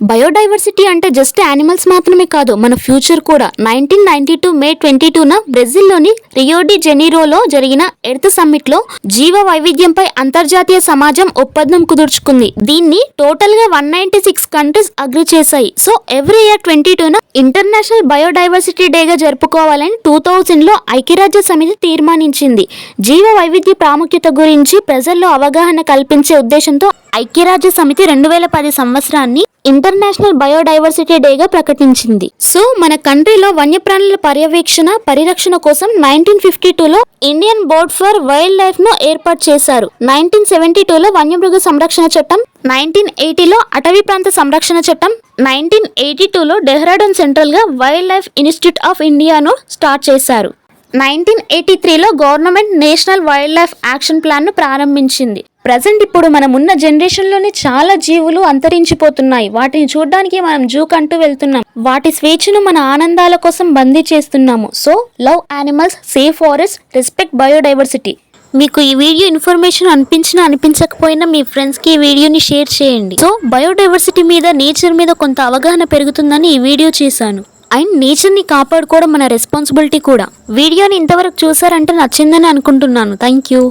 Biodiversity అంటే just animals మాత్రమే కాదు మన ఫ్యూచర్ కూడా. Nineteen ninety two May twenty టూన బ్రెజిల్లోని రియోడి జెనీరోలో జరిగిన ఎర్త్ సమ్మిట్లో జీవ వైవిధ్యంపై అంతర్జాతీయ సమాజం ఒప్పందం కుదుర్చుకుంది. దీన్ని టోటల్గా one ninety six countries agree చేశాయి. సో ఎవ్రీ ఇయర్ ట్వంటీ టూన ఇంటర్నేషనల్ బయోడైవర్సిటీ డేగా జరుపుకోవాలని టూ థౌజండ్లో ఐక్యరాజ్య సమితి తీర్మానించింది. జీవ వైవిధ్య ప్రాముఖ్యత గురించి ప్రజల్లో అవగాహన కల్పించే ఉద్దేశంతో ఐక్యరాజ్య సమితి రెండు వేల పది సంవత్సరాన్ని ఇంటర్నేషనల్ బయోడైవర్సిటీ డేగా ప్రకటించింది. సో మన కంట్రీలో వన్యప్రాణుల పర్యవేక్షణ పరిరక్షణ కోసం నైన్టీన్ ఫిఫ్టీ టూలో ఇండియన్ బోర్డ్ ఫర్ వైల్డ్ లైఫ్ను ఏర్పాటు చేశారు. నైన్టీన్ సెవెంటీ టూలో వన్యమృగ సంరక్షణ చట్టం నైన్టీన్ ఎయిటీలో అటవీ ప్రాంత సంరక్షణ చట్టం నైన్టీన్ ఎయిటీ టూలో డెహ్రాడూన్ సెంట్రల్గా వైల్డ్ లైఫ్ ఇన్స్టిట్యూట్ ఆఫ్ ఇండియాను స్టార్ట్ చేశారు. నైన్టీన్ ఎయిటీ త్రీలో government national wild life action ప్లాన్ను ప్రారంభించింది. ప్రజెంట్ ఇప్పుడు మనం ఉన్న జనరేషన్లోనే చాలా జీవులు అంతరించిపోతున్నాయి. వాటిని చూడడానికి మనం జూ కంటూ వెళ్తున్నాం. వాటి స్వేచ్ఛను మన ఆనందాల కోసం బందీ చేస్తున్నాము. So love animals safe forest respect biodiversity. మీకు ఈ వీడియో ఇన్ఫర్మేషన్ అనిపించినా అనిపించకపోయినా మీ ఫ్రెండ్స్కి ఈ వీడియోని షేర్ చేయండి. సో బయోడైవర్సిటీ మీద నేచర్ మీద కొంత అవగాహన పెరుగుతుందని ఈ వీడియో చేశాను. అండ్ నేచర్ని కాపాడుకోవడం మన రెస్పాన్సిబిలిటీ కూడా. వీడియోని ఇంతవరకు చూసారంటే నచ్చిందని అనుకుంటున్నాను. Thank you